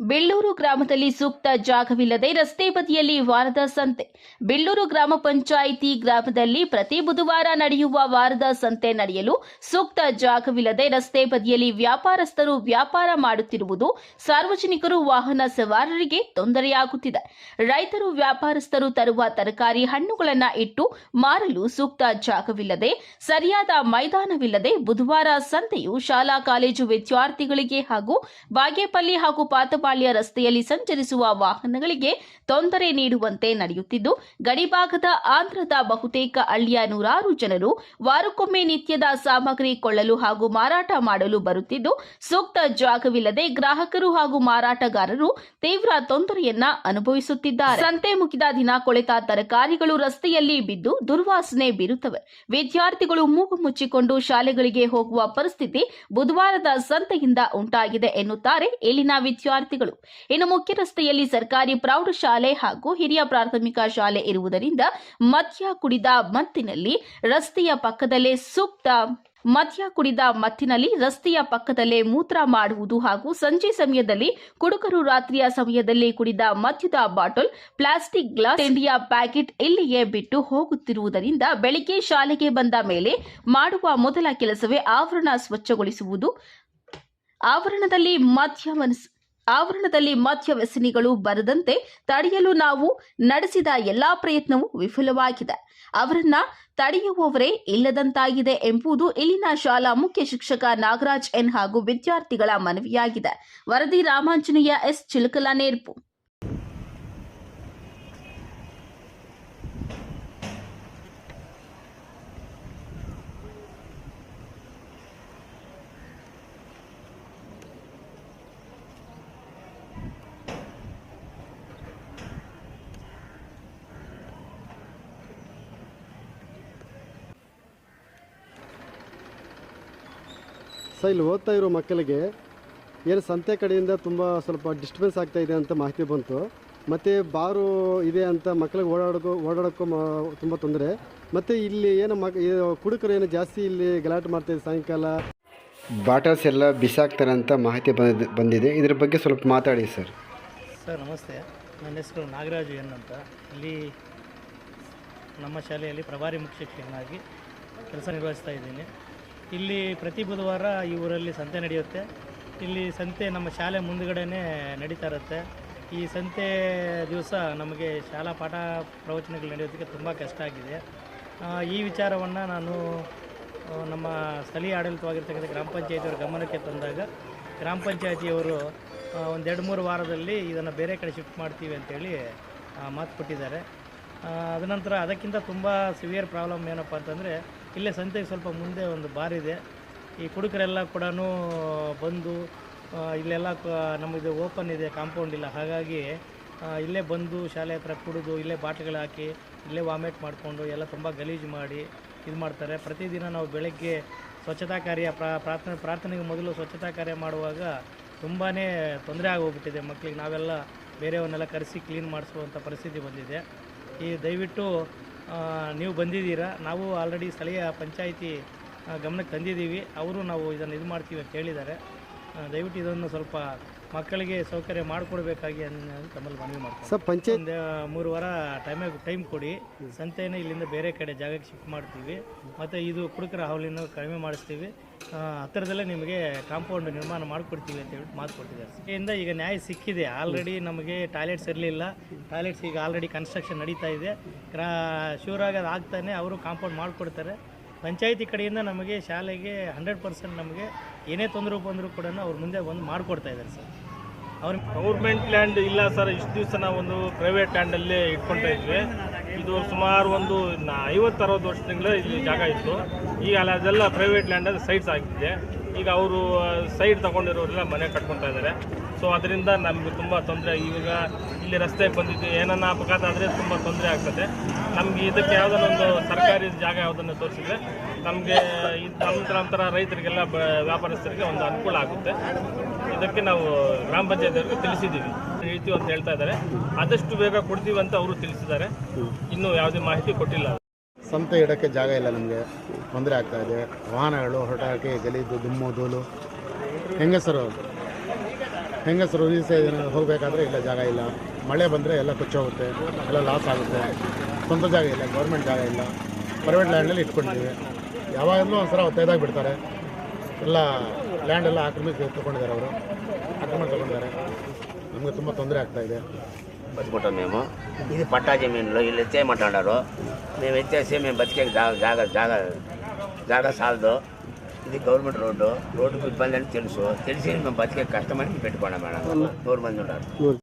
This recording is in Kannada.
ಬೆಳ್ಳೂರು ಗ್ರಾಮದಲ್ಲಿ ಸೂಕ್ತ ಜಾಗವಿಲ್ಲದೆ ರಸ್ತೆ ಬದಿಯಲ್ಲಿ ವಾರದ ಸಂತೆ. ಬೆಳ್ಳೂರು ಗ್ರಾಮ ಪಂಚಾಯಿತಿ ಗ್ರಾಮದಲ್ಲಿ ಪ್ರತಿ ಬುಧವಾರ ನಡೆಯುವ ವಾರದ ಸಂತೆ ನಡೆಯಲು ಸೂಕ್ತ ಜಾಗವಿಲ್ಲದೆ ರಸ್ತೆ ಬದಿಯಲ್ಲಿ ವ್ಯಾಪಾರಸ್ಥರು ವ್ಯಾಪಾರ ಮಾಡುತ್ತಿರುವುದು ಸಾರ್ವಜನಿಕರು ವಾಹನ ಸವಾರರಿಗೆ ತೊಂದರೆಯಾಗುತ್ತಿದೆ. ರೈತರು ವ್ಯಾಪಾರಸ್ಥರು ತರುವ ತರಕಾರಿ ಹಣ್ಣುಗಳನ್ನು ಇಟ್ಟು ಮಾರಲು ಸೂಕ್ತ ಜಾಗವಿಲ್ಲದೆ ಸರಿಯಾದ ಮೈದಾನವಿಲ್ಲದೆ ಬುಧವಾರ ಸಂತೆಯು ಶಾಲಾ, ಕಾಲೇಜು ವಿದ್ಯಾರ್ಥಿಗಳಿಗೆ ಹಾಗೂ ಬಾಗೇಪಲ್ಲಿ ಹಾಗೂ ಪಾತಪಾಳ್ಯ ರಸ್ತೆಯಲ್ಲಿ ಸಂಚರಿಸುವ ವಾಹನಗಳಿಗೆ ತೊಂದರೆ ನೀಡುವಂತೆ ನಡೆಯುತ್ತಿದ್ದು ಗಡಿಭಾಗದ ಆಂಧ್ರದ ಬಹುತೇಕ ಹಳ್ಳಿಯ ನೂರಾರು ಜನರು ವಾರಕ್ಕೊಮ್ಮೆ ನಿತ್ಯದ ಸಾಮಗ್ರಿ ಕೊಳ್ಳಲು ಹಾಗೂ ಮಾರಾಟ ಮಾಡಲು ಬರುತ್ತಿದ್ದು, ಸೂಕ್ತ ಜಾಗವಿಲ್ಲದೆ ಗ್ರಾಹಕರು ಹಾಗೂ ಮಾರಾಟಗಾರರು ತೀವ್ರ ತೊಂದರೆಯನ್ನ ಅನುಭವಿಸುತ್ತಿದ್ದಾರೆ. ಸಂತೆ ಮುಗಿದ ದಿನ ಕೊಳೆತ ತರಕಾರಿಗಳು ರಸ್ತೆಯಲ್ಲಿ ಬಿದ್ದು ದುರ್ವಾಸನೆ ಬೀರುತ್ತವೆ. ವಿದ್ಯಾರ್ಥಿಗಳು ಮೂಗು ಮುಚ್ಚಿಕೊಂಡು ಶಾಲೆಗಳಿಗೆ ಹೋಗುವ ಪರಿಸ್ಥಿತಿ ಬುಧವಾರದ ಸಂತೆಯಿಂದ ಉಂಟಾಗಿದೆ ಎನ್ನುತ್ತಾರೆ ಇಲ್ಲಿನ ವಿದ್ಯಾರ್ಥಿಗಳು. ಇನ್ನು ಮುಖ್ಯ ರಸ್ತೆಯಲ್ಲಿ ಸರ್ಕಾರಿ ಪ್ರೌಢಶಾಲೆ ಹಾಗೂ ಹಿರಿಯ ಪ್ರಾಥಮಿಕ ಶಾಲೆ ಇರುವುದರಿಂದ ಮದ್ಯ ಕುಡಿದ ಮತ್ತಿನಲ್ಲಿ ರಸ್ತೆಯ ಪಕ್ಕದಲ್ಲೇ ಸೂಕ್ತ ಮದ್ಯ ಕುಡಿದ ಮತ್ತಿನಲ್ಲಿ ರಸ್ತೆಯ ಪಕ್ಕದಲ್ಲೇ ಮೂತ್ರ ಮಾಡುವುದು ಹಾಗೂ ಸಂಜೆ ಸಮಯದಲ್ಲಿ ಕುಡುಕರು ರಾತ್ರಿಯ ಸಮಯದಲ್ಲಿ ಕುಡಿದ ಮದ್ಯದ ಬಾಟಲ್, ಪ್ಲಾಸ್ಟಿಕ್ ಗ್ಲಾಸ್ ತಿಂಡಿಯ ಪ್ಯಾಕೆಟ್ ಇಲ್ಲಿಯೇ ಬಿಟ್ಟು ಹೋಗುತ್ತಿರುವುದರಿಂದ ಬೆಳಿಗ್ಗೆ ಶಾಲೆಗೆ ಬಂದ ಮೇಲೆ ಮಾಡುವ ಮೊದಲ ಕೆಲಸವೇ ಆವರಣ ಸ್ವಚ್ಛಗೊಳಿಸುವುದು. ಆವರಣದಲ್ಲಿ ಮದ್ಯ ಆವರಣದಲ್ಲಿ ಮದ್ಯ ವ್ಯಸನಿಗಳು ಬರದಂತೆ ತಡೆಯಲು ನಾವು ನಡೆಸಿದ ಎಲ್ಲಾ ಪ್ರಯತ್ನವೂ ವಿಫಲವಾಗಿದೆ. ಅವರನ್ನ ತಡೆಯುವವರೇ ಇಲ್ಲದಂತಾಗಿದೆ ಎಂಬುದು ಇಲ್ಲಿನ ಶಾಲಾ ಮುಖ್ಯ ಶಿಕ್ಷಕ ನಾಗರಾಜ್ ಎನ್ ಹಾಗೂ ವಿದ್ಯಾರ್ಥಿಗಳ ಮನವಿಯಾಗಿದೆ. ವರದಿ ರಾಮಾಂಜನೇಯ ಎಸ್. ಚಿಲಕಲ ನೇರ್ಪು ಸೊ ಇಲ್ಲಿ ಓದ್ತಾ ಇರೋ ಮಕ್ಕಳಿಗೆ ಏನು ಸಂತೆ ಕಡೆಯಿಂದ ತುಂಬ ಸ್ವಲ್ಪ ಡಿಸ್ಟರ್ಬೆನ್ಸ್ ಆಗ್ತಾ ಇದೆ ಅಂತ ಮಾಹಿತಿ ಬಂತು. ಮತ್ತು ಬಾರು ಇದೆ ಅಂತ ಮಕ್ಕಳಿಗೆ ಓಡಾಡೋಕ್ಕೂ ಓಡಾಡೋಕ್ಕೂ ತುಂಬ ತೊಂದರೆ. ಮತ್ತು ಇಲ್ಲಿ ಏನು ಮಕ್ ಕುಡುಕರು ಏನು ಜಾಸ್ತಿ ಇಲ್ಲಿ ಗಲಾಟೆ ಮಾಡ್ತಾಯಿದೆ ಸಾಯಂಕಾಲ? ಬಾಟಲ್ಸ್ ಎಲ್ಲ ಬಿಸಾಕ್ತಾರೆ ಅಂತ ಮಾಹಿತಿ ಬಂದ ಬಂದಿದೆ. ಇದ್ರ ಬಗ್ಗೆ ಸ್ವಲ್ಪ ಮಾತಾಡಿ ಸರ್. ಸರ್ ನಮಸ್ತೆ. ನನ್ನ ಹೆಸರು ನಾಗರಾಜು ಎನ್ ಅಂತ. ಇಲ್ಲಿ ನಮ್ಮ ಶಾಲೆಯಲ್ಲಿ ಪ್ರಭಾರಿ ಮುಖ್ಯ ಶಿಕ್ಷಕನಾಗಿ ಕೆಲಸ ನಿರ್ವಹಿಸ್ತಾ ಇದ್ದೀನಿ. ಇಲ್ಲಿ ಪ್ರತಿ ಬುಧವಾರ ಈ ಊರಲ್ಲಿ ಸಂತೆ ನಡೆಯುತ್ತೆ. ಇಲ್ಲಿ ಸಂತೆ ನಮ್ಮ ಶಾಲೆ ಮುಂದುಗಡೆನೇ ನಡೀತಾ ಇರುತ್ತೆ. ಈ ಸಂತೆ ದಿವಸ ನಮಗೆ ಶಾಲಾ ಪಾಠ ಪ್ರವಚನಗಳು ನಡೆಯೋದಕ್ಕೆ ತುಂಬ ಕಷ್ಟ ಆಗಿದೆ. ಈ ವಿಚಾರವನ್ನು ನಾನು ನಮ್ಮ ಸ್ಥಳೀಯ ಆಡಳಿತವಾಗಿರ್ತಕ್ಕಂಥ ಗ್ರಾಮ ಪಂಚಾಯತಿಯವರ ಗಮನಕ್ಕೆ ತಂದಾಗ, ಗ್ರಾಮ ಪಂಚಾಯತಿಯವರು ಒಂದೆರಡು ಮೂರು ವಾರದಲ್ಲಿ ಇದನ್ನು ಬೇರೆ ಕಡೆ ಶಿಫ್ಟ್ ಮಾಡ್ತೀವಿ ಅಂತೇಳಿ ಮಾತು ಕೊಟ್ಟಿದ್ದಾರೆ. ಅದನಂತರ ಅದಕ್ಕಿಂತ ತುಂಬ ಸಿವಿಯರ್ ಪ್ರಾಬ್ಲಮ್ ಏನಪ್ಪ ಅಂತಂದರೆ ಇಲ್ಲೇ ಸಂತೆಗೆ ಸ್ವಲ್ಪ ಮುಂದೆ ಒಂದು ಬಾರ್ ಇದೆ. ಈ ಕುಡುಕರೆಲ್ಲ ಕೂಡ ಬಂದು ಇಲ್ಲೆಲ್ಲ ನಮ್ಮದು ಓಪನ್ ಇದೆ, ಕಾಂಪೌಂಡ್ ಇಲ್ಲ. ಹಾಗಾಗಿ ಇಲ್ಲೇ ಬಂದು ಶಾಲೆ ಹತ್ರ ಕುಡಿದು, ಇಲ್ಲೇ ಬಾಟ್ಲ್ಗಳು ಹಾಕಿ, ಇಲ್ಲೇ ವಾಮಿಟ್ ಮಾಡಿಕೊಂಡು, ಎಲ್ಲ ತುಂಬ ಗಲೀಜು ಮಾಡಿ ಇದು ಮಾಡ್ತಾರೆ. ಪ್ರತಿದಿನ ನಾವು ಬೆಳಗ್ಗೆ ಸ್ವಚ್ಛತಾ ಕಾರ್ಯ, ಪ್ರಾ, ಪ್ರಾರ್ಥನೆ, ಪ್ರಾರ್ಥನೆಗೆ ಮೊದಲು ಸ್ವಚ್ಛತಾ ಕಾರ್ಯ ಮಾಡುವಾಗ ತುಂಬಾ ತೊಂದರೆ ಆಗೋಗ್ಬಿಟ್ಟಿದೆ ಮಕ್ಕಳಿಗೆ ನಾವೆಲ್ಲ ಬೇರೆಯವನ್ನೆಲ್ಲ ಕರೆಸಿ, ಕ್ಲೀನ್ ಮಾಡಿಸುವಂಥ ಪರಿಸ್ಥಿತಿ ಬಂದಿದೆ. ಈ ದಯವಿಟ್ಟು ನೀವು ಬಂದಿದ್ದೀರಾ? ನಾವು ಆಲ್ರೆಡಿ ಸ್ಥಳೀಯ ಪಂಚಾಯಿತಿ ಗಮನಕ್ಕೆ ತಂದಿದ್ದೀವಿ. ಅವರು ನಾವು ಇದನ್ನು ಇದು ಮಾಡ್ತೀವಿ ಅಂತ ಹೇಳಿದ್ದಾರೆ. ದಯವಿಟ್ಟು ಇದನ್ನು ಸ್ವಲ್ಪ ಮಕ್ಕಳಿಗೆ ಸೌಕರ್ಯ ಮಾಡಿಕೊಡ್ಬೇಕಾಗಿ ಅನ್ನೋದು ತಮ್ಮಲ್ಲಿ ಮನವಿ ಮಾಡ್ತೀನಿ ಸರ್ ಪಂಚಾಯತ್ ಒಂದು ಮೂರು ವಾರ ಟೈಮ್ ಟೈಮ್ ಕೊಡಿ. ಸಂತೆಯನ್ನು ಇಲ್ಲಿಂದ ಬೇರೆ ಕಡೆ ಜಾಗಕ್ಕೆ ಶಿಫ್ಟ್ ಮಾಡ್ತೀವಿ. ಮತ್ತು ಇದು ಕುಡುಕರ ಹಾವಲಿನ ಕಡಿಮೆ ಮಾಡಿಸ್ತೀವಿ. ಹತ್ತಿರದಲ್ಲೇ ನಿಮಗೆ ಕಾಂಪೌಂಡ್ ನಿರ್ಮಾಣ ಮಾಡಿಕೊಡ್ತೀವಿ ಅಂತ ಹೇಳ್ಬಿಟ್ಟು ಮಾತು ಕೊಟ್ಟಿದ್ದಾರೆ. ಇದರಿಂದ ಈಗ ನ್ಯಾಯ ಸಿಕ್ಕಿದೆ. ಆಲ್ರೆಡಿ ನಮಗೆ ಟಾಯ್ಲೆಟ್ಸ್ ಇರಲಿಲ್ಲ. ಟಾಯ್ಲೆಟ್ಸ್ ಈಗ ಆಲ್ರೆಡಿ ಕನ್ಸ್ಟ್ರಕ್ಷನ್ ನಡೀತಾ ಇದೆ. ಕ್ರಾ ಶಿವರಾಗ ಆಗ್ತಾನೆ. ಅವರು ಕಾಂಪೌಂಡ್ ಮಾಡಿಕೊಡ್ತಾರೆ. ಪಂಚಾಯತಿ ಕಡೆಯಿಂದ ನಮಗೆ ಶಾಲೆಗೆ ಹಂಡ್ರೆಡ್ ಪರ್ಸೆಂಟ್ ನಮಗೆ ಏನೇ ತೊಂದರೆ ಬಂದರೂ ಕೂಡ ಅವ್ರ ಮುಂದೆ ಬಂದು ಮಾಡಿಕೊಡ್ತಾ ಇದ್ದಾರೆ ಸರ್. ಅವ್ರ ಗೌರ್ಮೆಂಟ್ ಲ್ಯಾಂಡ್ ಇಲ್ಲ ಸರ್ ಇಷ್ಟು ದಿವಸ ನಾವು ಒಂದು ಪ್ರೈವೇಟ್ ಲ್ಯಾಂಡಲ್ಲೇ ಇಟ್ಕೊಳ್ತಾ ಇದ್ವಿ. ಇದು ಸುಮಾರು ಒಂದು ಐವತ್ತು, ಅರವತ್ತು ವರ್ಷದಿಂದಲೇ ಇಲ್ಲಿ ಜಾಗ ಇತ್ತು. ಈಗ ಅಲ್ಲ, ಅದೆಲ್ಲ ಪ್ರೈವೇಟ್ ಲ್ಯಾಂಡಲ್ಲಿ ಸೈಟ್ಸ್ ಆಗಿದೆ ಈಗ ಅವರು ಸೈಟ್ ತಗೊಂಡಿರೋರೆಲ್ಲ ಮನೆ ಕಟ್ಕೊತಾ ಇದ್ದಾರೆ ಸೊ ಅದರಿಂದ ನಮಗೆ ತುಂಬ ತೊಂದರೆ. ಇವಾಗ ಇಲ್ಲಿ ರಸ್ತೆಗೆ ಬಂದಿದ್ದು ಏನನ್ನ ಅಪಘಾತ ಆದರೆ ತುಂಬ ತೊಂದರೆ ಆಗ್ತದೆ. ನಮಗೆ ಇದಕ್ಕೆ ಯಾವುದನ್ನೊಂದು ಸರ್ಕಾರಿ ಜಾಗ ಯಾವುದನ್ನು ತೋರಿಸಿದ್ರೆ ನಮಗೆ ನಮ್ಮ ನಂತರ ರೈತರಿಗೆಲ್ಲ ಬ ವ್ಯಾಪಾರಸ್ಥರಿಗೆ ಒಂದು ಅನುಕೂಲ ಆಗುತ್ತೆ. ಇದಕ್ಕೆ ನಾವು ಗ್ರಾಮ ಪಂಚಾಯತ್ ತಿಳಿಸಿದ್ದೀವಿ. ಹೇಳ್ತೀವಿ ಅಂತ ಹೇಳ್ತಾ ಇದ್ದಾರೆ. ಆದಷ್ಟು ಬೇಗ ಕೊಡ್ತೀವಿ ಅಂತ ಅವರು ತಿಳಿಸಿದ್ದಾರೆ. ಇನ್ನೂ ಯಾವುದೇ ಮಾಹಿತಿ ಕೊಟ್ಟಿಲ್ಲ. ಸಂತೆ ಇಡೋಕ್ಕೆ ಜಾಗ ಇಲ್ಲ ನಮಗೆ. ತೊಂದರೆ ಆಗ್ತಾ ಇದೆ. ವಾಹನಗಳು ಹೊರಟಾಕೆ ಗಲೀಜು, ದುಮ್ಮು ಧೂಲು ಹೆಂಗಸರು ಹೆಂಗಸರು ಈಸೆ ಹೋಗಬೇಕಾದ್ರೆ ಇಲ್ಲ ಜಾಗ ಇಲ್ಲ. ಮಳೆ ಬಂದರೆ ಎಲ್ಲ ಕೊಚ್ಚೋಗುತ್ತೆ. ಎಲ್ಲ ಲಾಸ್ ಆಗುತ್ತೆ. ಸ್ವಂತ ಜಾಗ ಇಲ್ಲ ಗೌರ್ಮೆಂಟ್ ಜಾಗ ಇಲ್ಲ. ಪ್ರೈವೇಟ್ ಲ್ಯಾಂಡಲ್ಲಿ ಇಟ್ಕೊಂಡಿದ್ದೀವಿ. ಯಾವಾಗಲೂ ಒಂದ್ಸಲ ಒತ್ತೈದಾಗಿ ಬಿಡ್ತಾರೆ ಎಲ್ಲ ಲ್ಯಾಂಡ್ ಎಲ್ಲ ಆಕ್ರಮಿಸಿ ತೊಗೊಂಡಿದ್ದಾರೆ ಅವರು ಆಕ್ರಮಣ ತೊಗೊಂಡಿದ್ದಾರೆ ನಮಗೆ ತುಂಬ ತೊಂದರೆ ಆಗ್ತಾ ಇದೆ బతుకుంటాం మేము ఇది పట్టా జమీన్లో వీళ్ళు ఎత్తేయమంటున్నారు మేము ఎత్తేసి మేము బతికే జాగ జాగ జాగ జాగ సాలదు ఇది గవర్నమెంట్ రోడ్డు రోడ్డుకు ఇబ్బంది అని తెలుసు తెలిసి మేము బతికే కష్టమని పెట్టుకున్నాం మేడం నూరు మంది ఉన్నారు